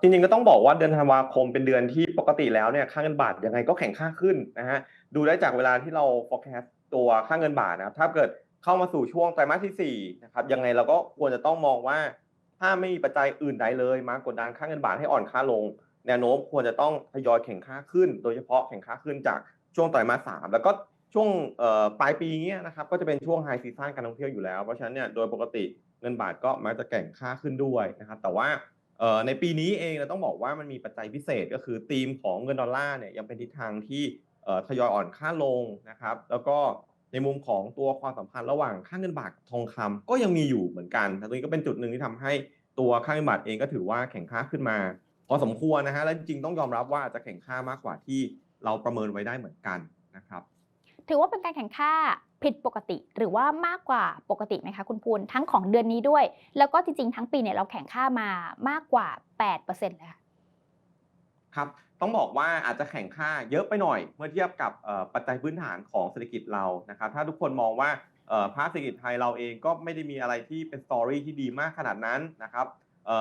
จริงๆก็ต้องบอกว่าเดือนธันวาคมเป็นเดือนที่ปกติแล้วเนี่ยค่าเงินบาทยังไงก็แข็งค่าขึ้นนะฮะดูได้จากเวลาที่เรา forecast ตัวค่าเงินบาทนะครับถ้าเกิดเข้ามาสู่ช่วงไตรมาสที่สี่นะครับยังไงเราก็ควรจะต้องมองว่า ถ้าไม่มีปัจจัยอื่นใดเลย มากดดันค่าเงินบาทให้อ่อนค่าลง แนวโน้มควรจะต้องทยอยแข็งค่าขึ้น โดยเฉพาะแข็งค่าขึ้นจากช่วงไตรมาสสามแล้วก็ช่วงปลายปีเนี้ยนะครับก็จะเป็นช่วงไฮซีซั่นการท่องเที่ยวอยู่แล้วเพราะฉะนั้นเนี่ยโดยปกติเงินบาทก็มักจะแข็งค่าขึ้นด้วยนะครับแต่ว่า ในปีนี้เองเราต้องบอกว่ามันมีปัจจัยพิเศษก็คือธีมของเงินดอลลาร์เนี่ยยังเป็นทิศทางที่ทยอยอ่อนค่าลงนะครับ แล้วก็ในมุมของตัวความสัมพันธ์ระหว่างค่าเงินบาทกับทองคำก็ยังมีอยู่เหมือนกันตรงนี้ก็เป็นจุดหนึ่งที่ทำให้ตัวค่าเงินบาทเองก็ถือว่าแข็งค่าขึ้นมา พอสมควรนะฮะและจริงต้องยอมรับว่าจะแข่งค่ามากกว่าที่เราประเมินไว้ได้เหมือนกันนะครับ ถือว่าเป็นการแข่งค่า ผิดปกติ หรือว่ามากกว่าปกติไหมคะคุณพูนทั้งของเดือนนี้ด้วย แล้วก็จริงๆ ทั้งปีเนี่ยเราแข่งค่ามามากกว่า 8%เลยค่ะครับต้องบอกว่าอาจจะแข่งค่าเยอะไปหน่อยเมื่อเทียบกับปัจจัยพื้นฐานของเศรษฐกิจเรานะครับถ้าทุกคนมองว่าภาคเศรษฐกิจไทยเราเองก็ไม่ได้มีอะไรที่เป็นสตอรี่ที่ดีมากขนาดนั้นนะครับ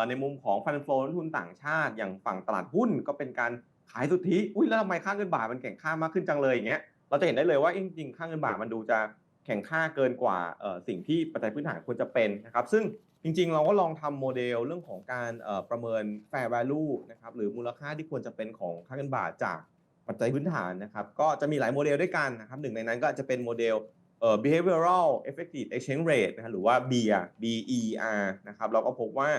ในมุมของฟันโฟนักทุนต่างชาติ อย่างฝั่งตลาดหุ้นก็เป็นการขายสุทธิอุ้ยแล้วทำไมค่าเงินบาทมันแข่งค่ามากขึ้นจังเลยอย่างเงี้ย เราจะเห็นได้เลยว่าจริงๆค่าเงินบาทมันดูจะแข่งค่าเกินกว่าสิ่งที่ปัจจัยพื้นฐานควรจะเป็นนะครับ ซึ่งจริงๆ เราก็ลองทำโมเดลเรื่องของการประเมิน fair value นะครับหรือมูลค่าที่ควรจะเป็นของค่าเงินบาทจากปัจจัยพื้นฐานนะครับ ก็จะมีหลายโมเดลด้วยกันนะครับหนึ่งในนั้นก็จะเป็นโมเดล behavioral effective exchange rate นะฮะหรือว่า BER BER นะครับเราก็พบว่า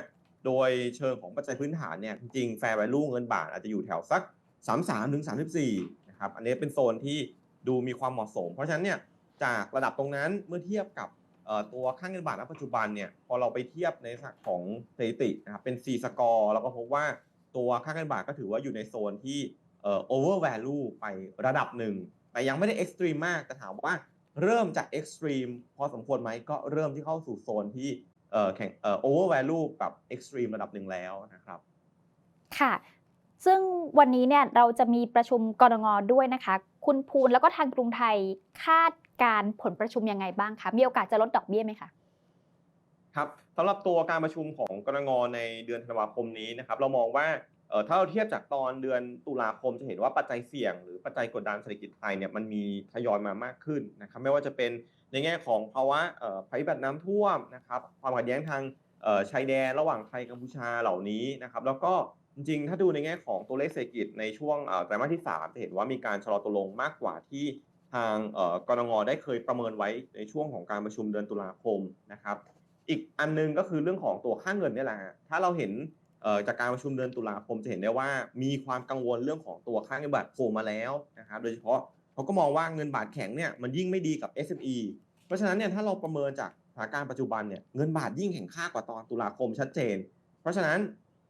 โดยเชิงของปัจจัยพื้นฐานเนี่ยจริงๆ fair value เงินบาทอาจจะอยู่แถวสัก 33ถึง34นะครับอันนี้เป็นโซนที่ ดูมีความเหมาะสม เพราะฉะนั้นเนี่ยจากระดับตรงนั้นเมื่อเทียบกับตัวค่าเงินบาทณปัจจุบันเนี่ยพอเราไปเทียบในสักของสถิตินะครับเป็น C score เราก็พบว่าตัวค่าเงินบาทก็ถือว่าอยู่ในโซนที่เอ่อ over value ไประดับหนึ่ง แต่ยังไม่ได้ extreme มาก แต่ถามว่าเริ่มจาก extreme พอสมควรไหมก็เริ่มที่เข้าสู่โซนที่เอ่อแข่งเอ่อ over value กับ extreme ระดับหนึ่งแล้วนะครับ ค่ะ ซึ่งวันนี้เนี่ยเราจะมีประชุมกรงงด้วยนะคะ คุณภูนแล้วก็ทางกรุงไทยคาดการผลประชุมยังไงบ้างคะมีโอกาสจะลดดอกเบี้ยไหมคะครับสำหรับตัวการประชุมของกรงงในเดือนธันวาคมนี้นะครับ เรามองว่าเออถ้าเราเทียบจากตอนเดือนตุลาคมจะเห็นว่าปัจจัยเสี่ยง หรือปัจจัยกดดันเศรษฐกิจไทยเนี่ยมันมีทยอยมามากขึ้นนะครับไม่ว่าจะเป็นในแง่ของภาวะภัยพิบัติน้ำท่วมนะครับความขัดแย้งทางชายแดนระหว่างไทยกัมพูชาเหล่านี้นะครับแล้วก็ จริงๆ ถ้าดูในแง่ของตัวเลขเศรษฐกิจในช่วงไตรมาสที่ 3 จะเห็นว่ามีการชะลอตัวลงมากกว่าที่ทางเอ่อกรงงได้เคยประเมินไว้ในช่วงของการประชุมเดือนตุลาคมนะครับ อีกอันหนึงก็คือเรื่องของตัวค่าเงินนี่แหละถ้าเราเห็นจากการประชุมเดือนตุลาคมจะเห็นได้ว่ามีความกังวลเรื่องของตัวค่าเงินบาทโผล่มาแล้วนะครับโดยเฉพาะเขาก็มองว่าเงินบาทแข็งเนี่ยมันยิ่งไม่ดีกับ SME เพราะฉะนั้นเนี่ยถ้าเราประเมินจากสถานการณ์ปัจจุบันเนี่ยเงินบาทยิ่งแข็งค่ากว่าตอนตุลาคมชัดเจน เพราะฉะนั้น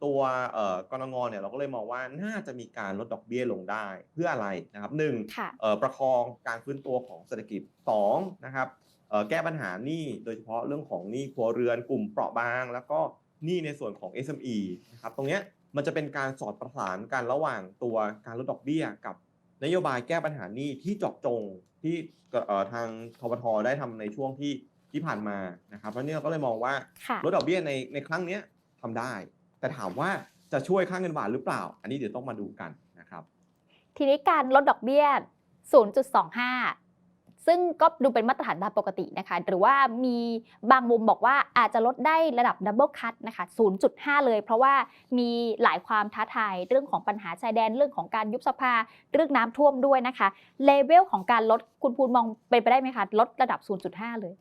ตัวเอ่อกรงงเนี่ยเราก็เลยมองว่าน่าจะมีการลดดอกเบี้ยลงได้เพื่ออะไรนะครับหนึ่งค่ะเอ่อประคองการฟื้นตัวของเศรษฐกิจสองนะครับเอ่อแก้ปัญหาหนี้โดยเฉพาะเรื่องของหนี้ครัวเรือนกลุ่มเปราะบาง แล้วก็หนี้ในส่วนของ SME นะครับตรงเนี้ยมันจะเป็นการสอดประสานกันระหว่างตัวการลดดอกเบี้ยกับนโยบายแก้ปัญหาหนี้ที่เจาะจงที่เอ่อทางทบทได้ทำในช่วงที่ที่ผ่านมานะครับเพราะนี่เราก็เลยมองว่าค่ะลดดอกเบี้ยในในครั้งเนี้ยทำได้ แต่ถามว่าจะช่วยค่าเงินบาทหรือเปล่า อันนี้เดี๋ยวต้องมาดูกันนะครับ ทีนี้การลดดอกเบี้ย 0.25 ซึ่งก็ดูเป็นมาตรฐานตามปกตินะคะ หรือว่ามีบางมุมบอกว่าอาจจะลดได้ระดับดับเบิลคัตนะคะ 0.5 เลย เพราะว่ามีหลายความท้าทายเรื่องของปัญหาชายแดนเรื่องของการยุบสภาเรื่องน้ำท่วมด้วยนะคะ เลเวลของการลดคุณภูนมองเป็นไปได้ไหมคะ ลดระดับ 0.5 เลย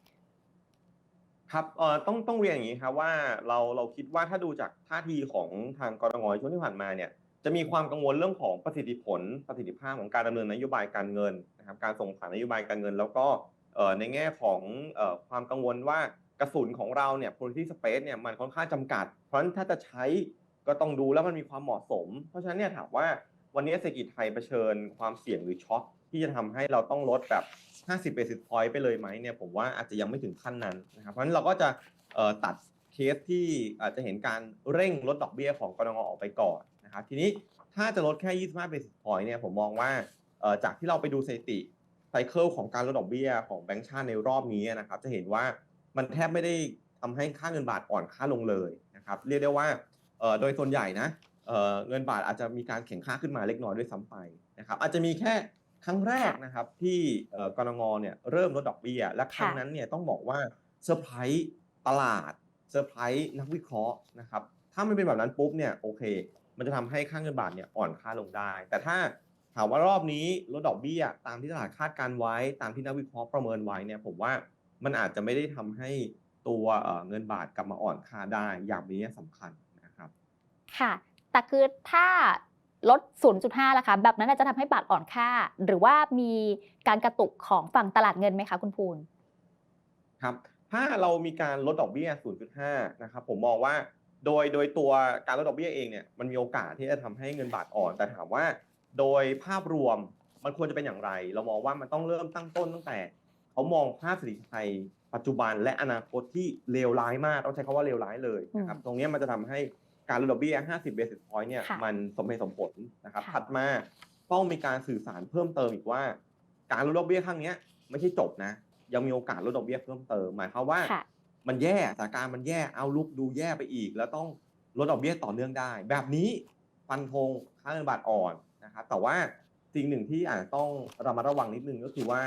ครับเอ่อต้องต้องเรียนอย่างนี้ครับว่าเราเราคิดว่าถ้าดูจากท่าทีของทางกรงงในช่วงที่ผ่านมาเนี่ยจะมีความกังวลเรื่องของประสิทธิผลประสิทธิภาพของการดำเนินนโยบายการเงินนะครับการส่งผ่านนโยบายการเงิน แล้วก็เอ่อในแง่ของเอ่อความกังวลว่ากระสุนของเราเนี่ย policy space เนี่ยมันค่อนข้างจำกัด เพราะฉะนั้นถ้าจะใช้ก็ต้องดูแล้วมันมีความเหมาะสม เพราะฉะนั้นเนี่ยถามว่าวันนี้เศรษฐกิจไทยเผชิญความเสี่ยงหรือช็อค ที่จะทำให้เราต้องลดแบบ 50 basis point ไปเลยไหมเนี่ยผมว่าอาจจะยังไม่ถึงขั้นนั้นนะครับเพราะฉะนั้นเราก็จะตัดเคสที่อาจจะเห็นการเร่งลดดอกเบี้ยของกรงงออกไปก่อนนะครับทีนี้ถ้าจะลดแค่ 25 basis point เนี่ยผมมองว่าจากที่เราไปดูสถิติไซเคิลของการลดดอกเบี้ยของแบงก์ชาติในรอบนี้นะครับจะเห็นว่ามันแทบไม่ได้ทำให้ค่าเงินบาทอ่อนค่าลงเลยนะครับเรียกได้ว่าโดยส่วนใหญ่นะเเงินบาทอาจจะมีการแข็งค่าขึ้นมาเล็กน้อยด้วยซ้ำไปนะครับอาจจะมีแค่ ครั้งแรกค่ะนะครับที่เอ่อกรงเนี่ยเริ่มลดดอกเบี้ย และครั้งค่ะนั้นเนี่ยต้องบอกว่าเซอร์ไพรส์ตลาดเซอร์ไพรส์นักวิเคราะห์นะครับถ้ามันเป็นแบบนั้นปุ๊บเนี่ยโอเค มันจะทำให้ค่าเงินบาทเนี่ยอ่อนค่าลงได้ แต่ถ้าถามว่ารอบนี้ลดดอกเบี้ยตามที่ตลาดคาดการไว้ ตามที่นักวิเคราะห์ประเมินไว้เนี่ยผมว่ามันอาจจะไม่ได้ทำให้ตัวเอ่อเงินบาทกลับมาอ่อนค่าได้อย่างนี้สำคัญนะครับ ค่ะ แต่คือถ้า ลด 0.5ล่ะคะ แบบนั้นอาจจะทำให้บาทอ่อนค่า หรือว่ามีการกระตุกของฝั่งตลาดเงินไหมคะ คุณภูนครับ ถ้าเรามีการลดดอกเบี้ย 0.5 นะครับ ผมมองว่าโดยโดยตัวการลดดอกเบี้ยเองเนี่ย มันมีโอกาสที่จะทำให้เงินบาทอ่อน แต่ถามว่า โดยภาพรวมมันควรจะเป็นอย่างไร เรามองว่ามันต้องเริ่มตั้งต้นตั้งแต่ เขามองภาพเศรษฐกิจไทยปัจจุบันและอนาคตที่เลวร้ายมาก ต้องใช้คำว่าเลวร้ายเลยนะครับ ตรงเนี้ยมันจะทำให้ การลดดอกเบี้ย 50 basis point เนี่ยค่ะมันสมเหตุสมผลนะครับค่ะถัดมาต้องมีการสื่อสารเพิ่มเติมอีกว่า การลดดอกเบี้ยครั้งเนี้ยไม่ใช่จบนะ ยังมีโอกาสลดดอกเบี้ยเพิ่มเติมหมายความว่าค่ะมันแย่สถานการณ์มันแย่เอาลุกดูแย่ไปอีก แล้วต้องลดดอกเบี้ยต่อเนื่องได้ แบบนี้ฟันธงค่าเงินบาทอ่อนนะครับแต่ว่าสิ่งหนึ่งที่อาจจะต้องระมัดระวังนิดนึงก็คือว่า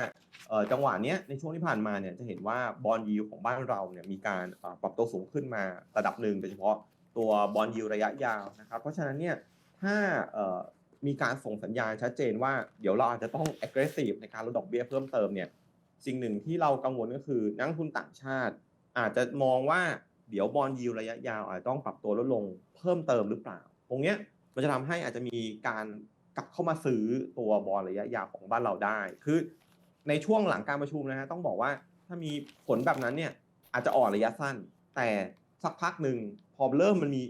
เอ่อจังหวะเนี้ยในช่วงที่ผ่านมาเนี่ยจะเห็นว่าบอลยูของบ้านเราเนี่ยมีการเอ่อปรับตัวสูงขึ้นมาระดับหนึ่งโดยเฉพาะ ตัวบอลยูระยะยาวนะครับ เพราะฉะนั้นเนี่ยถ้ามีการส่งสัญญาณชัดเจนว่าเดี๋ยวเราอาจจะต้อง aggressive ในการลดดอกเบี้ยเพิ่มเติมเนี่ยสิ่งหนึ่งที่เรากังวลก็คือนักทุนต่างชาติ อาจจะมองว่าเดี๋ยวบอลยิวระยะยาวอาจจะต้องปรับตัวลดลงเพิ่มเติมหรือเปล่า ตรงเนี้ยมันจะทำให้อาจจะมีการกลับเข้ามาซื้อตัวบอลระยะยาวของบ้านเราได้ คือในช่วงหลังการประชุมนะฮะต้องบอกว่าถ้ามีผลแบบนั้นเนี่ยอาจจะอ่อนระยะสั้น แต่ สักพักหนึ่งพอเริ่มมันมี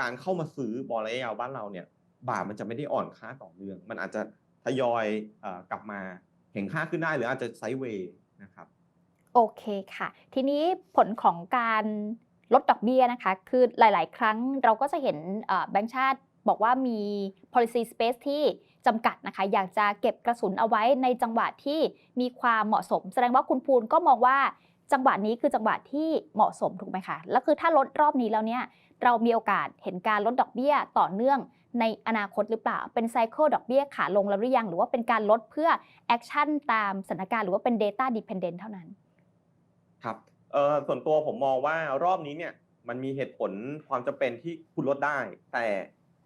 การเข้ามาซื้อบอลระยะยาวบ้านเราเนี่ย บาทมันจะไม่ได้อ่อนค่าต่อเนื่อง มันอาจจะทยอยอกลับมาแข็งค่าขึ้นได้หรืออาจจะไซด์เวย์นะครับโอเคค่ะ ทีนี้ผลของการลดดอกเบี้ยนะคะ คือหลาย ๆ ครั้งเราก็จะเห็นแบงก์ชาติบอกว่ามี policy space ที่จำกัดนะคะ อยากจะเก็บกระสุนเอาไว้ในจังหวะที่มีความเหมาะสม แสดงว่าคุณภูลก็มองว่า จังหวะนี้คือจังหวะที่เหมาะสมถูกไหมคะ แล้วคือถ้าลดรอบนี้แล้วเนี่ย เรามีโอกาสเห็นการลดดอกเบี้ยต่อเนื่องในอนาคตหรือเปล่า เป็นไซเคิลดอกเบี้ยขาลงแล้วหรือยัง หรือว่าเป็นการลดเพื่อแอคชั่นตามสถานการณ์หรือว่าเป็น Data Dependent เท่านั้น ครับเออส่วนตัวผมมองว่ารอบนี้เนี่ยมันมีเหตุผลความจำเป็นที่คุณลดได้ แต่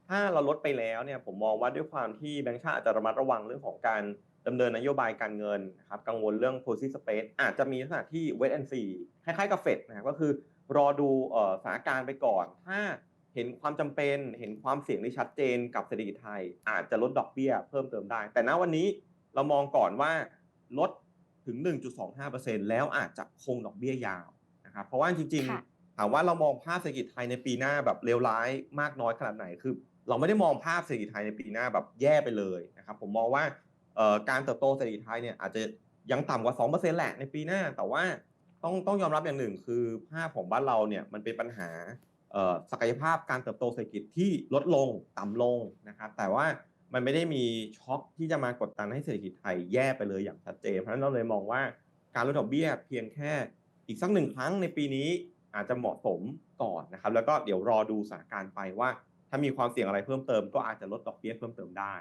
ถ้าเราลดไปแล้วเนี่ยผมมองว่าด้วยความที่แบงก์ชาติอาจจะระมัดระวังเรื่องของการ ดำเนินนโยบายการเงินนะครับกังวลเรื่อง policy space อาจจะมีลักษณะที่ wait and see คล้ายๆกับเฟดนะครับก็คือรอดูเอ่อสถานการณ์ไปก่อน ถ้าเห็นความจำเป็น เห็นความเสี่ยงที่ชัดเจนกับเศรษฐกิจไทย อาจจะลดดอกเบี้ยเพิ่มเติมได้ แต่ณวันนี้เรามองก่อนว่าลดถึง 1.25%แล้วอาจจะคงดอกเบี้ยยาวนะครับเพราะว่าจริงค่ะๆถามว่าเรามองภาพเศรษฐกิจไทยในปีหน้าแบบเลวร้ายมากน้อยขนาดไหนคือ เราไม่ได้มองภาพเศรษฐกิจไทยในปีหน้าแบบแย่ไปเลยนะครับผมมองว่าเอ่อ การเติบโตเศรษฐกิจไทยเนี่ยอาจจะยังต่ำกว่า 2%แหละในปีหน้า แต่ว่าต้องต้องยอมรับอย่างหนึ่ง คือภาพของบ้านเราเนี่ยมันเป็นปัญหาศักยภาพการเติบโตเศรษฐกิจที่ลดลงต่ำลงนะครับแต่ว่ามันไม่ได้มีช็อคที่จะมากดดันให้เศรษฐกิจไทยแย่ไปเลยอย่างชัดเจน เพราะฉะนั้นเราเลยมองว่าการลดดอกเบี้ยเพียงแค่อีกสักหนึ่งครั้งในปีนี้อาจจะเหมาะสมก่อนนะครับแล้วก็เดี๋ยวรอดูสถานการณ์ไปว่า ถ้ามีความเสี่ยงอะไรเพิ่มเติมก็อาจจะลดดอกเบี้ยเพิ่มเติมได้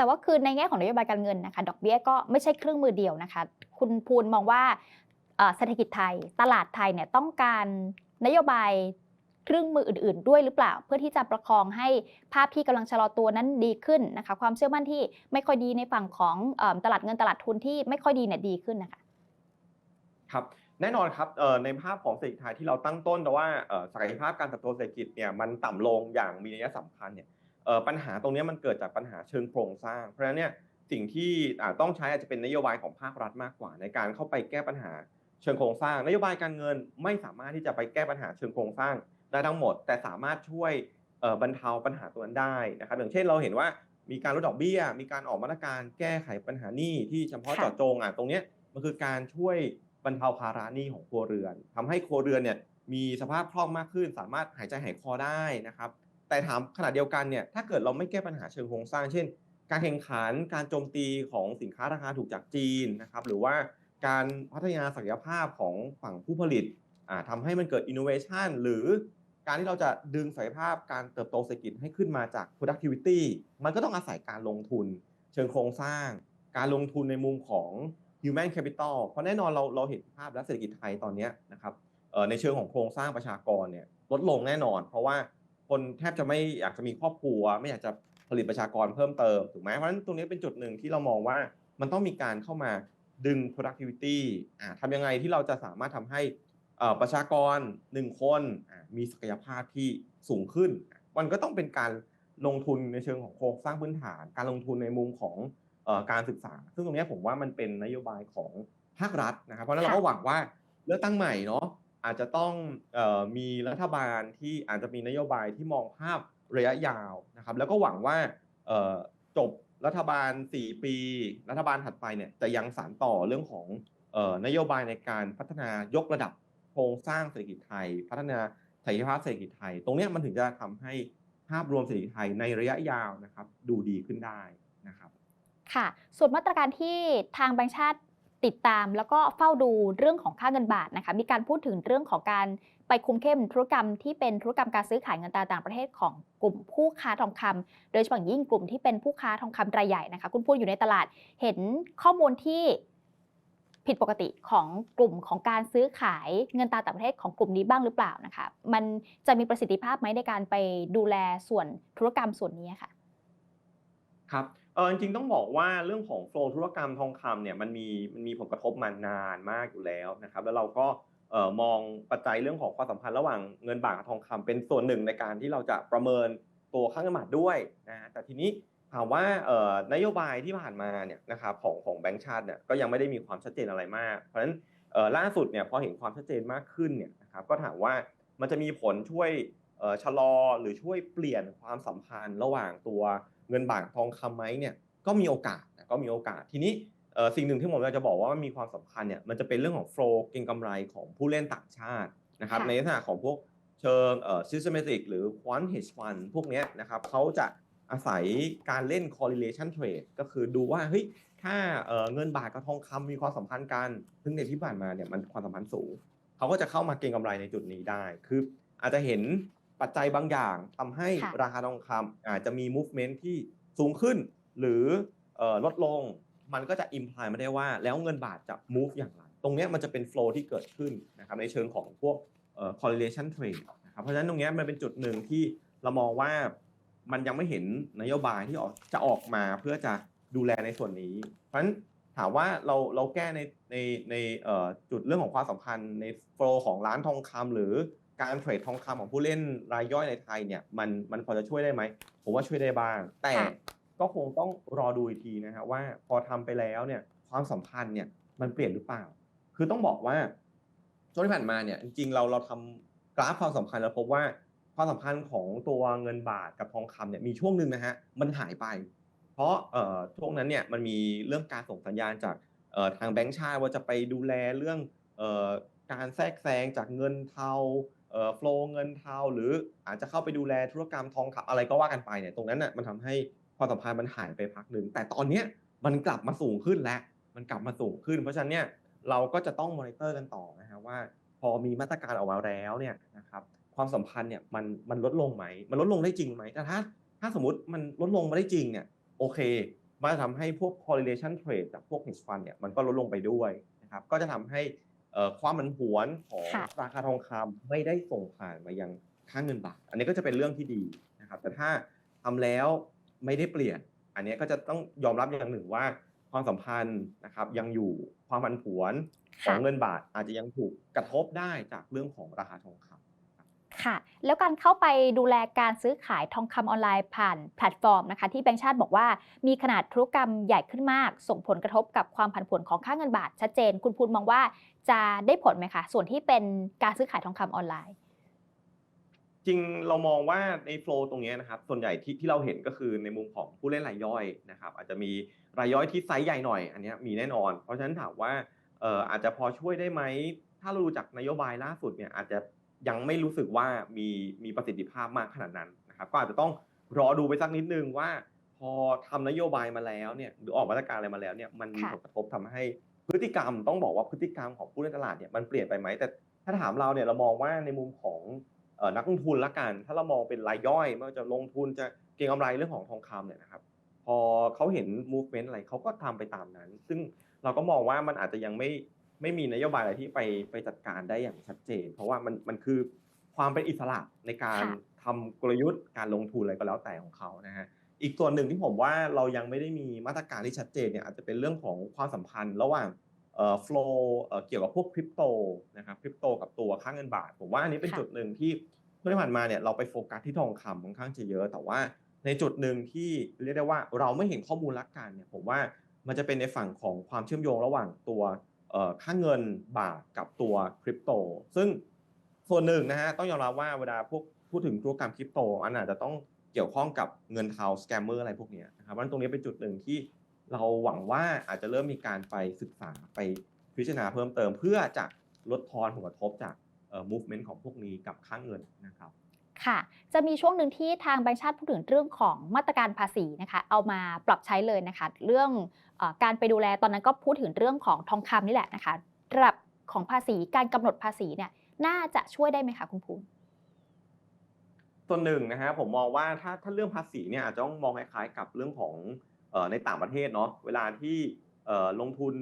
แต่ว่าคือในแง่ของนโยบายการเงินนะคะ ดอกเบี้ยก็ไม่ใช่เครื่องมือเดียวนะคะ คุณภูลมองว่าเศรษฐกิจไทย ตลาดไทยเนี่ยต้องการนโยบายเครื่องมืออื่น ๆ ด้วยหรือเปล่า เพื่อที่จะประคองให้ภาพที่กำลังชะลอตัวนั้นดีขึ้นนะคะ ความเชื่อมั่นที่ไม่ค่อยดีในฝั่งของตลาดเงินตลาดทุนที่ไม่ค่อยดีเนี่ยดีขึ้นนะคะ ครับแน่นอนครับในภาพของเศรษฐกิจไทยที่เราตั้งต้นแต่ว่าศักยภาพการเติบโตเศรษฐกิจเนี่ยมันต่ำลงอย่างมีนัยสำคัญเนี่ย ปัญหาตรงนี้มันเกิดจากปัญหาเชิงโครงสร้าง เพราะฉะนั้นเนี่ยสิ่งที่ต้องใช้อาจจะเป็นนโยบายของภาครัฐมากกว่า ในการเข้าไปแก้ปัญหาเชิงโครงสร้าง นโยบายการเงินไม่สามารถที่จะไปแก้ปัญหาเชิงโครงสร้างได้ทั้งหมด แต่สามารถช่วยบรรเทาปัญหาตัวนั้นได้นะครับอย่างเช่นเราเห็นว่ามีการลดดอกเบี้ย มีการออกมาตรการแก้ไขปัญหาหนี้ที่เฉพาะเจาะจงอะตรงเนี้ยมันคือการช่วยบรรเทาภาระหนี้ของครัวเรือนทำให้ครัวเรือนเนี่ยมีสภาพคล่องมากขึ้น สามารถหายใจหายคอได้นะครับ แต่ถามขณะเดียวกันเนี่ยถ้าเกิดเราไม่แก้ปัญหาเชิงโครงสร้าง เช่น การแข่งขันการโจมตีของสินค้าราคาถูกจากจีนนะครับหรือว่าการพัฒนาศักยภาพของฝั่งผู้ผลิตอ่าทำให้มันเกิด innovation หรือการที่เราจะดึงศักยภาพการเติบโตเศรษฐกิจให้ขึ้นมาจาก productivity มันก็ต้องอาศัยการลงทุน เชิงโครงสร้าง การลงทุนในมุมของ human capital เพราะแน่นอนเราเราเห็นภาพแล้วเศรษฐกิจไทยตอนนี้นะครับในเชิงของโครงสร้างประชากรเนี่ยลดลงแน่นอน เพราะว่า คนแทบจะไม่อยากจะมีครอบครัว ไม่อยากจะผลิตประชากรเพิ่มเติมถูกไหมเพราะฉะนั้นตรงนี้เป็นจุดหนึ่งที่เรามองว่ามันต้องมีการเข้ามาดึง productivity อ่าทำยังไงที่เราจะสามารถทำให้ประชากรหนึ่งคนมีศักยภาพที่สูงขึ้น มันก็ต้องเป็นการลงทุนในเชิงของโครงสร้างพื้นฐาน การลงทุนในมุมของอการศึกษา ซึ่งตรงนี้ผมว่ามันเป็นนโยบายของภาครัฐนะครับเพราะฉะนั้นเราก็หวังว่าเลือกตั้งใหม่เนาะ อาจจะต้องออมีรัฐบาลที่อาจจะมีนโยบายที่มองภาพระยะยาวนะครับ แล้วก็หวังว่าจบรัฐบาล 4 ปี รัฐบาลถัดไปเนี่ยจะยังสานต่อเรื่องของออนโยบายในการพัฒนายกระดับโครงสร้างเศรษฐกิจไทย พัฒนาศักยภาพเศรษฐกิจไทย ตรงนี้มันถึงจะทำให้ภาพรวมเศรษฐกิจไทยในระยะยาวนะครับ ดูดีขึ้นได้นะครับค่ะ ส่วนมาตรการที่ทางแบงก์ชาติ ติดตามแล้วก็เฝ้าดูเรื่องของค่าเงินบาทนะคะมีการพูดถึงเรื่องของการไปคุมเข้มธุรกรรมที่เป็นธุรกรรมการซื้อขายเงินตราต่างประเทศของกลุ่มผู้ค้าทองคำโดยเฉพาะอย่างยิ่งกลุ่มที่เป็นผู้ค้าทองคำรายใหญ่นะคะ คุณพูดอยู่ในตลาดเห็นข้อมูลที่ผิดปกติของกลุ่มของการซื้อขายเงินตราต่างประเทศของกลุ่มนี้บ้างหรือเปล่านะคะ มันจะมีประสิทธิภาพไหมในการไปดูแลส่วนธุรกรรมส่วนนี้ค่ะ ครับ เออจริงๆต้องบอกว่าเรื่องของโฟลธุรกรรมทองคำเนี่ยมันมีมันมีผลกระทบมานานมากอยู่แล้วนะครับแล้วเราก็เอ่อมองปัจจัยเรื่องของความสัมพันธ์ระหว่างเงินบาทกับทองคำเป็นส่วนหนึ่งในการที่เราจะประเมินตัวค่าเงินบาทด้วยนะฮะแต่ทีนี้ถามว่าเอ่อนโยบายที่ผ่านมาเนี่ยนะครับของของแบงก์ชาติเนี่ยก็ยังไม่ได้มีความชัดเจนอะไรมาก เพราะฉะนั้นเอ่อล่าสุดเนี่ยพอเห็นความชัดเจนมากขึ้นเนี่ยนะครับก็ถามว่ามันจะมีผลช่วยเอ่อชะลอหรือช่วยเปลี่ยนความสัมพันธ์ระหว่างตัว เงินบาทกับทองคำไหมเนี่ยก็มีโอกาสนะก็มีโอกาสทีนี้เอ่อสิ่งหนึ่งที่ผมอยากจะบอกว่ามันมีความสำคัญเนี่ยมันจะเป็นเรื่องของโฟล์เก็งกำไรของผู้เล่นต่างชาตินะครับค่ะในลักษณะของพวกเชิงเอ่อ systematic หรือ quant hedge fund พวกเนี้ยนะครับเขาจะอาศัยการเล่น correlation trade ก็คือดูว่าเฮ้ยถ้าเอ่อเงินบาทกับทองคำมีความสัมพันธ์กัน ซึ่งในที่ผ่านมาเนี่ยมันความสัมพันธ์สูง เขาก็จะเข้ามาเก็งกำไรในจุดนี้ได้ คืออาจจะเห็น ปัจจัยบางอย่างทำให้ค่ะราคาทองคำอาจจะมี movement ที่สูงขึ้น หรือเอ่อลดลงมันก็จะ imply มาได้ว่า แล้วเงินบาทจะ move อย่างไร ตรงเนี้ยมันจะเป็น flow ที่เกิดขึ้นนะครับในเชิงของพวกเอ่อ correlation trade นะครับเพราะฉะนั้นตรงเนี้ยมันเป็นจุดหนึ่งที่เรามองว่ามันยังไม่เห็นนโยบายที่ออกจะออกมาเพื่อจะดูแลในส่วนนี้ เพราะฉะนั้นถามว่าเราเราแก้ในในในเอ่อจุดเรื่องของความสัมพันธ์ใน flow ของร้านทองคำหรือ การเทรดทองคำของผู้เล่นรายย่อยในไทยเนี่ยมันมันพอจะช่วยได้ไหมผมว่าช่วยได้บ้าง แต่ค่ะก็คงต้องรอดูอีกทีนะฮะว่าพอทำไปแล้วเนี่ยความสัมพันธ์เนี่ยมันเปลี่ยนหรือเปล่า คือต้องบอกว่าช่วงที่ผ่านมาเนี่ยจริงๆเราเราทำกราฟความสัมพันธ์แล้วพบว่าความสัมพันธ์ของตัวเงินบาทกับทองคำเนี่ยมีช่วงหนึ่งนะฮะมันหายไป เพราะเอ่อช่วงนั้นเนี่ยมันมีเรื่องการส่งสัญญาณจากเอ่อทางแบงก์ชาติว่าจะไปดูแลเรื่องเอ่อการแทรกแซงจากเงินเทา เอ่อ flow เงินเทาหรืออาจจะเข้าไปดูแลธุรกรรมทองคำอะไรก็ว่ากันไปเนี่ยตรงนั้นน่ะมันทำให้ความสัมพันธ์มันหายไปพักหนึ่งแต่ตอนเนี้ยมันกลับมาสูงขึ้นแล้วมันกลับมาสูงขึ้น เพราะฉะนั้นเนี่ยเราก็จะต้องมอนิเตอร์กันต่อนะฮะว่า พอมีมาตรการออกมาแล้วเนี่ยนะครับความสัมพันธ์เนี่ยมันมันลดลงไหมมันลดลงได้จริงไหมแต่ถ้าถ้าสมมติมันลดลงมาได้จริงเนี่ยโอเคมันจะทำให้พวก correlation trade จากพวก hedge fund เนี่ยมันก็ลดลงไปด้วยนะครับก็จะทำให้ ความผันผวนของค่ะราคาทองคำไม่ได้ส่งผ่านมายังค่าเงินบาท อันนี้ก็จะเป็นเรื่องที่ดีนะครับ แต่ถ้าทำแล้วไม่ได้เปลี่ยน อันนี้ก็จะต้องยอมรับอย่างหนึ่งว่าความสัมพันธ์นะครับยังอยู่ความผันผวนของค่ะเงินบาทอาจจะยังถูกกระทบได้จากเรื่องของราคาทองคำ ค่ะ แล้วการเข้าไปดูแลการซื้อขายทองคำออนไลน์ผ่านแพลตฟอร์มนะคะ ที่แบงก์ชาติบอกว่ามีขนาดธุรกรรมใหญ่ขึ้นมาก ส่งผลกระทบกับความผันผวนของค่าเงินบาทชัดเจน คุณพูนมองว่าจะได้ผลไหมคะส่วนที่เป็นการซื้อขายทองคำออนไลน์ จริงเรามองว่าในโฟล์ตรงนี้นะครับส่วนใหญ่ที่ที่เราเห็นก็คือในมุมของผู้เล่นรายย่อยนะครับอาจจะมีรายย่อยที่ไซส์ใหญ่หน่อย อันนี้มีแน่นอน เพราะฉะนั้นถามว่าอาจจะพอช่วยได้ไหมถ้าเราดูจากนโยบายล่าสุดเนี่ยอาจจะ ยังไม่รู้สึกว่ามีมีประสิทธิภาพมากขนาดนั้นนะครับ ก็อาจจะต้องรอดูไปสักนิดนึงว่า พอทำนโยบายมาแล้วเนี่ยหรือออกมาตรการอะไรมาแล้วเนี่ยมันมีค่ะผลกระทบทำให้พฤติกรรมต้องบอกว่าพฤติกรรมของผู้เล่นตลาดเนี่ยมันเปลี่ยนไปไหมแต่ถ้าถามเราเนี่ยเรามองว่าในมุมของเอ่อนักลงทุนละกัน ถ้าเรามองเป็นรายย่อยไม่ว่าจะลงทุนจะเก็งกำไรเรื่องของทองคำเนี่ยนะครับพอเขาเห็น movement อะไรเขาก็ทำไปตามนั้น ซึ่งเราก็มองว่ามันอาจจะยังไม่ ไม่มีนโยบายอะไรที่ไปไปจัดการได้อย่างชัดเจน เพราะว่ามันมันคือความเป็นอิสระในการค่ะทำกลยุทธ์การลงทุนอะไรก็แล้วแต่ของเขานะฮะอีกส่วนหนึ่งที่ผมว่าเรายังไม่ได้มีมาตรการที่ชัดเจนเนี่ยอาจจะเป็นเรื่องของความสัมพันธ์ระหว่างเอ่อ flow เอ่อเกี่ยวกับพวกคริปโตนะครับคริปโตกับตัวค่าเงินบาท ผมว่าอันนี้เป็นค่ะจุดหนึ่งที่เมื่อที่ผ่านมาเนี่ยเราไปโฟกัสที่ทองคำค่อนข้างจะเยอะ แต่ว่าในจุดหนึ่งที่เรียกได้ว่าเราไม่เห็นข้อมูลลักการเนี่ยผมว่ามันจะเป็นในฝั่งของความเชื่อมโยงระหว่างตัวเอ่อ ค่าเงินบาทกับตัวคริปโต ซึ่งส่วนหนึ่งนะฮะต้องยอมรับว่าเวลาพวกพูดถึงธุรกรรมคริปโตอันอาจจะต้องเกี่ยวข้องกับเงินเทาสแกมเมอร์อะไรพวกนี้นะครับเพราะฉะนั้นตรงนี้เป็นจุดหนึ่งที่เราหวังว่าอาจจะเริ่มมีการไปศึกษาไปพิจารณาเพิ่มเติม เพื่อจะลดทอนผลกระทบจากเอ่อ movement ของพวกนี้กับค่าเงินนะครับ ค่ะ จะมีช่วงหนึ่งที่ทางแบงก์ชาติพูดถึงเรื่องของมาตรการภาษีนะคะ เอามาปรับใช้เลยนะคะ เรื่องอการไปดูแลตอนนั้นก็พูดถึงเรื่องของทองคำนี่แหละนะคะระดับของภาษีการกำหนดภาษีเนี่ยน่าจะช่วยได้ไหมคะคุณภูมิส่วนหนึ่งนะฮะผมมองว่าถ้าถ้าเรื่องภาษีเนี่ยอาจจะต้องมองคล้ายๆกับเรื่องของออในต่างประเทศเนาะเวลาที่ลงทุน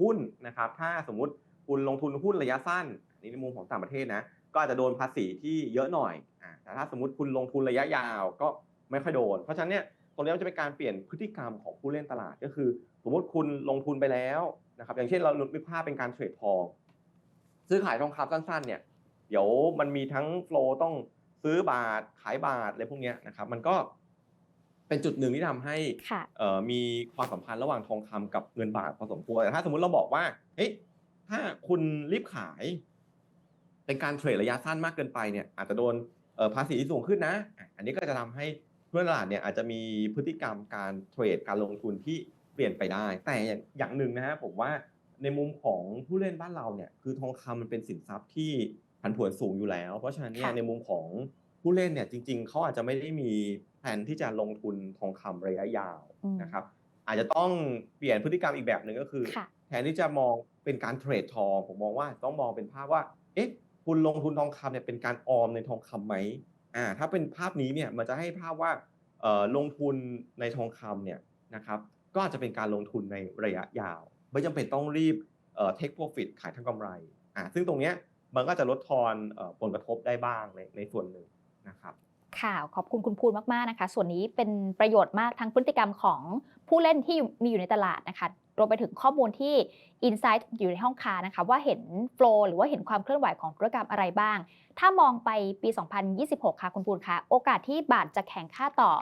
หุ้นนะครับถ้าสมมติคุณลงทุนหุ้นระยะสั้นนนี้ในมุมของต่างประเทศนะ ก็อาจจะโดนภาษีที่เยอะหน่อยอ่าแต่ถ้าสมมติคุณลงทุนระยะยาวก็ไม่ค่อยโดน เพราะฉะนั้นเนี่ยตรงนี้มันจะเป็นการเปลี่ยนพฤติกรรมของผู้เล่นตลาดก็คือ สมมติคุณลงทุนไปแล้วนะครับอย่างเช่นเรานึกภาพเป็นการเทรดทองซื้อขายทองคำสั้นๆเนี่ยเดี๋ยวมันมีทั้งโฟลต้องซื้อบาทขายบาทอะไรพวกเนี้ยนะครับมันก็เป็นจุดหนึ่งที่ทำให้ค่ะเอ่อมีความสัมพันธ์ระหว่างทองคำกับเงินบาทพอสมควรแต่ถ้าสมมุติเราบอกว่าเฮ้ยถ้าคุณรีบขาย เป็นการเทรดระยะสั้นมากเกินไปเนี่ยอาจจะโดนเอ่อภาษีที่สูงขึ้นนะอะอันนี้ก็จะทำให้เพื่อนตลาดเนี่ยอาจจะมีพฤติกรรมการเทรดการลงทุนที่เปลี่ยนไปได้ แต่อย่างอย่างหนึ่งนะฮะผมว่าในมุมของผู้เล่นบ้านเราเนี่ยคือทองคำมันเป็นสินทรัพย์ที่ผันผวนสูงอยู่แล้ว เพราะฉะนั้นเนี่ยค่ะในมุมของผู้เล่นเนี่ยจริง ๆเขาอาจจะไม่ได้มีแผนที่จะลงทุนทองคำระยะยาวอืมนะครับอาจจะต้องเปลี่ยนพฤติกรรมอีกแบบหนึ่งก็คือค่ะแทนที่จะมองเป็นการเทรดทองผมมองว่าต้องมองเป็นภาพว่าเอ๊ะ คุณลงทุนทองคำเนี่ยเป็นการออมในทองคำไหมอ่าถ้าเป็นภาพนี้เนี่ยมันจะให้ภาพว่าเอ่อลงทุนในทองคำเนี่ยนะครับก็อาจจะเป็นการลงทุนในระยะยาว ไม่จำเป็นต้องรีบเอ่อ take profit ขายทางกำไรอ่าซึ่งตรงเนี้ยมันก็จะลดทอนเอ่อผลกระทบได้บ้างในในส่วนหนึ่งนะครับค่ะขอบคุณคุณภูนมากๆนะคะ ส่วนนี้เป็นประโยชน์มากทั้งพฤติกรรมของผู้เล่นที่มีอยู่ในตลาดนะคะ รวมไปถึงข้อมูลที่ Insight อยู่ในห้องค้านะคะ ว่าเห็นโฟลหรือว่าเห็นความเคลื่อนไหวของธุรกรรมอะไรบ้าง ถ้ามองไปปี 2026 ค่ะคุณภูนคะโอกาสที่บาทจะแข่งค่าต่อ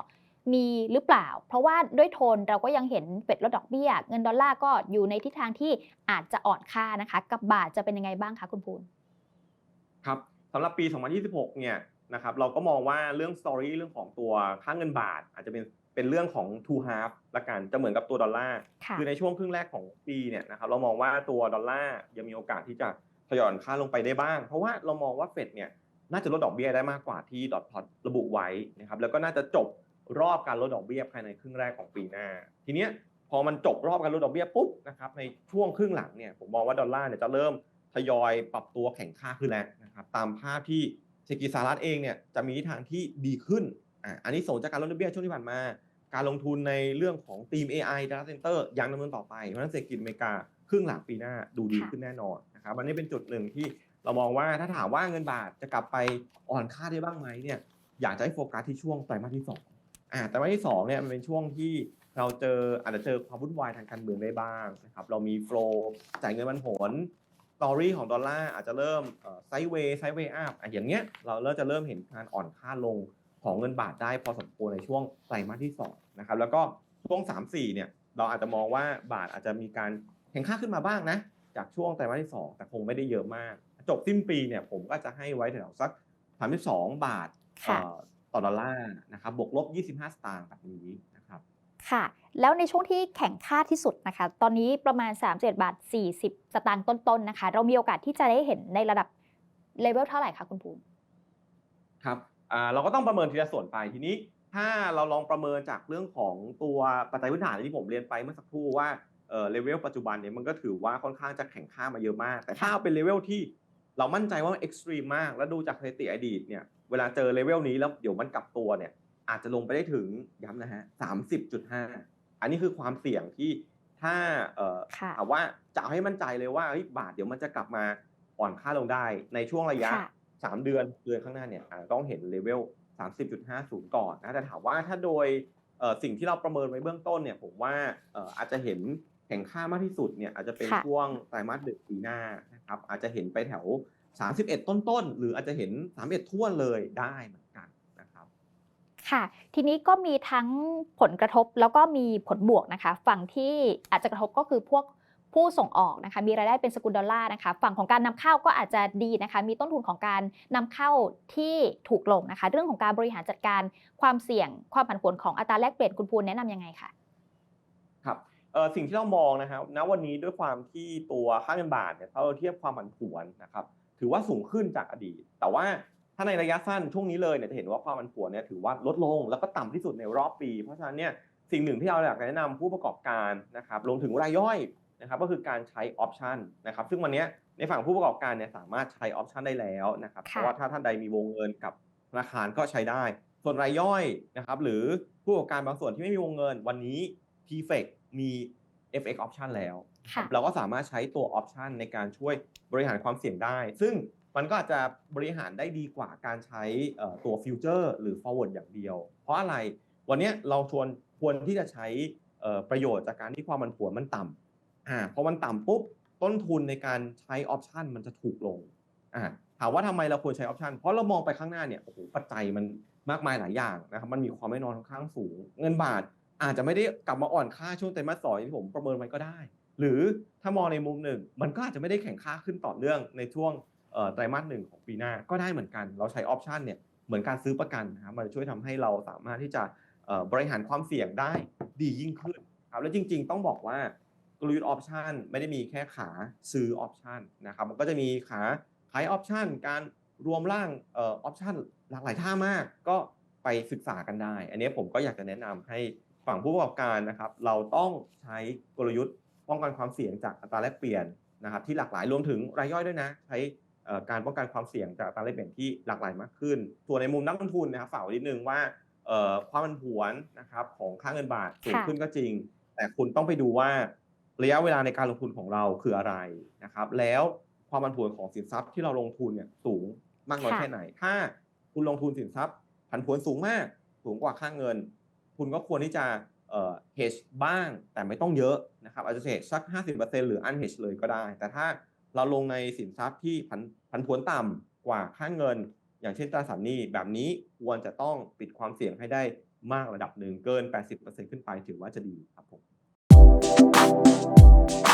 มีหรือเปล่า เพราะว่าด้วยโทนเราก็ยังเห็นเป็ดลดดอกเบี้ย เงินดอลลาร์ก็อยู่ในทิศทางที่อาจจะอ่อนค่านะคะ กับบาทจะเป็นยังไงบ้างคะคุณภูนครับสำหรับปี 2026 เนี่ยนะครับเราก็มองว่าเรื่องสตอรี่เรื่องของตัวค่าเงินบาท อาจจะเป็น เป็นเรื่องของ two half ละกันจะเหมือนกับตัวดอลลาร์ค่ะคือในช่วงครึ่งแรกของปีเนี่ยนะครับเรามองว่าตัวดอลลาร์ยังมีโอกาสที่จะทยอยอ่อนค่าลงไปได้บ้าง เพราะว่าเรามองว่าเฟดเนี่ยน่าจะลดดอกเบี้ยได้มากกว่าที่ดอทพอตระบุไว้นะครับแล้วก็น่าจะจบรอบการลดดอกเบี้ยภายในครึ่งแรกของปีหน้า ทีเนี้ยพอมันจบรอบการลดดอกเบี้ยปุ๊บนะครับในช่วงครึ่งหลังเนี่ยผมมองว่าดอลลาร์เนี่ยจะเริ่มทยอยปรับตัวแข็งค่าขึ้นแล้วนะครับตามภาพที่เศรษฐกิจสหรัฐเองเนี่ยจะมีทิศทางที่ดีขึ้น อ่าอันนี้ส่งส์จากการลดดอกเบี้ยช่วงที่ผ่านมา การลงทุนในเรื่องของทีม AI Data Center ยังดำเนินต่อไป เพราะฉะนั้นเศรษฐกิจอเมริกาครึ่งหลังปีหน้าดูดีค่ะขึ้นแน่นอนนะครับอันนี้เป็นจุดหนึ่งที่เรามองว่าถ้าถามว่าเงินบาทจะกลับไปอ่อนค่าได้บ้างไหมเนี่ยอยากจะให้โฟกัสที่ช่วงไตรมาสที่สองอ่าไตรมาสที่สองเนี่ยมันเป็นช่วงที่เราเจออาจจะเจอความวุ่นวายทางการเมืองได้บ้างนะครับเรามีโฟล์จ่ายเงินปันผลสตอรี่ของดอลลาร์อาจจะเริ่มไซด์เวย์ไซด์เวย์อัพอย่างเงี้ยเราเริ่มจะเริ่มเห็นการอ่อนค่าลง ของเงินบาทได้พอสมควรในช่วงไตรมาสที่2นะครับแล้วก็ช่วง 3 4เนี่ยเราอาจจะมองว่าบาทอาจจะมีการแข่งค่าขึ้นมาบ้างนะ จากช่วงไตรมาสที่2แต่คงไม่ได้เยอะมาก จบสิ้นปีเนี่ยผมก็จะให้ไว้แถวๆสัก 32 บาทค่ะเอ่อต่อดอลลาร์นะครับบวกลบ 25 สตางค์แบบนี้นะครับค่ะ แล้วในช่วงที่แข่งค่าที่สุดนะคะ ตอนนี้ประมาณ 37 บาท 40 สตางค์ต้นๆนะคะ เรามีโอกาสที่จะได้เห็นในระดับเลเวลเท่าไหร่คะคุณภูมิครับอ่า เราก็ต้องประเมินทีละส่วนไปทีนี้ ถ้าเราลองประเมินจากเรื่องของตัวปัจจัยพื้นฐานที่ผมเรียนไปเมื่อสักครู่ว่าเอ่อเลเวลปัจจุบันเนี่ยมันก็ถือว่าค่อนข้างจะแข่งค่ามาเยอะมาก แต่ถ้าเอาเป็นเลเวลที่เรามั่นใจว่าเอ็กซ์ตรีมมาก แล้วดูจากสถิติอดีตเนี่ยเวลาเจอเลเวลนี้แล้วเดี๋ยวมันกลับตัวเนี่ย อาจจะลงไปได้ถึงย้ำนะฮะสามสิบจุดห้าอันนี้คือความเสี่ยงที่ถ้าเอ่อค่ะถามว่าจะเอาให้มั่นใจเลยว่าเฮ้ยบาทเดี๋ยวมันจะกลับมาอ่อนค่าลงได้ในช่วงระยะค่ะ สามเดือนเดือนข้างหน้าเนี่ยอาจจะต้องเห็นเลเวลสามสิบจุดห้าศูนย์ก่อนนะแต่ถามว่าถ้าโดยเอ่อสิ่งที่เราประเมินไว้เบื้องต้นเนี่ยผมว่าเอ่ออาจจะเห็นแข่งค่ามากที่สุดเนี่ยอาจจะเป็นค่ะช่วงไตรมาสหนึ่งปีหน้านะครับอาจจะเห็นไปแถว 31 ต้นๆหรืออาจจะเห็น 31ท่วนเลยได้เหมือนกันนะครับ ค่ะ ทีนี้ก็มีทั้งผลกระทบแล้วก็มีผลบวกนะคะ ฝั่งที่อาจจะกระทบก็คือพวก ผู้ส่งออกนะคะมีรายได้เป็นสกุลดอลลาร์นะคะฝั่งของการนำเข้าก็อาจจะดีนะคะมีต้นทุนของการนำเข้าที่ถูกลงนะคะ เรื่องของการบริหารจัดการความเสี่ยงความผันผวนของอัตราแลกเปลี่ยนคุณภูลแนะนำยังไงคะครับสิ่งที่เรามองนะครับณวันนี้ด้วยความที่ตัวค่าเงินบาทเนี่ยถ้าเราเทียบความผันผวนนะครับถือว่าสูงขึ้นจากอดีต แต่ว่าถ้าในระยะสั้นช่วงนี้เลยเนี่ยจะเห็นว่าความผันผวนเนี่ยถือว่าลดลงแล้วก็ต่ำที่สุดในรอบปี เพราะฉะนั้นเนี่ยสิ่งหนึ่งที่เราอยากแนะนำผู้ประกอบการนะครับรวมถึงรายย่อย นะครับก็คือการใช้ออปชันนะครับซึ่งวันเนี้ยในฝั่งผู้ประกอบการเนี่ยสามารถใช้ออปชันได้แล้วนะครับเพค่ะราะว่าถ้าท่านใดมีวงเงินกับธนาคารก็ใช้ได้ ส่วนรายย่อยนะครับหรือผู้ประกอบการบางส่วนที่ไม่มีวงเงิน วันนี้ p f e c มี FX option แล้วค่ะเราก็สามารถใช้ตัว option ในการช่วยบริหารความเสี่ยงได้ ซึ่งมันก็อาจจะบริหารได้ดีกว่าการใช้เอ่อตัว future หรือ forward อย่างเดียว เพราะอะไรวันเนี้ยเราชวนควรที่จะใช้เอ่อประโยชน์จากการที่ความมันผวนมันต่ำ อ่าพอมันต่ำปุ๊บต้นทุนในการใช้ option มันจะถูกลงอ่าถามว่าทำไมเราควรใช้ option เพราะเรามองไปข้างหน้าเนี่ยโอ้โหปัจจัยมันมากมายหลายอย่างนะครับมันมีความไม่นอนค่อนข้างสูง เงินบาทอาจจะไม่ได้กลับมาอ่อนค่าช่วงไตรมาสสองที่ผมประเมินไว้ก็ได้ หรือถ้ามองในมุมหนึ่ง มันก็อาจจะไม่ได้แข่งค่าขึ้นต่อเนื่องในช่วงไตรมาสหนึ่งของปีหน้าก็ได้เหมือนกัน เราใช้ออปชันเนี่ยเหมือนการซื้อประกันนะครับมันช่วยทำให้เราสามารถที่จะบริหารความเสี่ยงได้ดียิ่งขึ้นครับแล้วจริง ๆ ต้องบอกว่า กลยุทธ์ออปชันไม่ได้มีแค่ขาซื้อออปชันนะครับมันก็จะมีขาขายออปชันการรวมร่างเออปชันหลากหลายท่ามากก็ไปศึกษากันได้ อันนี้ผมก็อยากจะแนะนำให้ฝั่งผู้ประกอบการนะครับ เราต้องใช้กลยุทธ์ป้องกันความเสี่ยงจากอัตราแลกเปลี่ยนนะครับที่หลากหลายรวมถึงรายย่อยด้วยนะ ใช้เอ่อการป้องกันความเสี่ยงจากอัตราแลกเปลี่ยนที่หลากหลายมากขึ้น ส่วนในมุมนักลงทุนนะครับฝากไว้นิดนึงว่าเอ่อความผันผวนนะครับของค่าเงินบาทสูงค่ะขึ้นก็จริง แต่คุณต้องไปดูว่า ระยะเวลาในการลงทุนของเราคืออะไรนะครับ แล้วความผันผวนของสินทรัพย์ที่เราลงทุนเนี่ยสูงมากน้อยแค่ไหน ถ้าคุณลงทุนสินทรัพย์ผันผวนสูงมาก สูงกว่าค่าเงิน คุณก็ควรที่จะเอ่อ hedge บ้างแต่ไม่ต้องเยอะนะครับอาจจะ hedge สัก 50%หรือ unhedge เลยก็ได้ แต่ถ้าเราลงในสินทรัพย์ที่ผันผันผวนต่ำกว่าค่าเงิน อย่างเช่นตราสารหนี้แบบนี้ควรจะต้องปิดความเสี่ยงให้ได้มากระดับหนึ่งเกิน 80%ขึ้นไปถือว่าจะดีครับผม you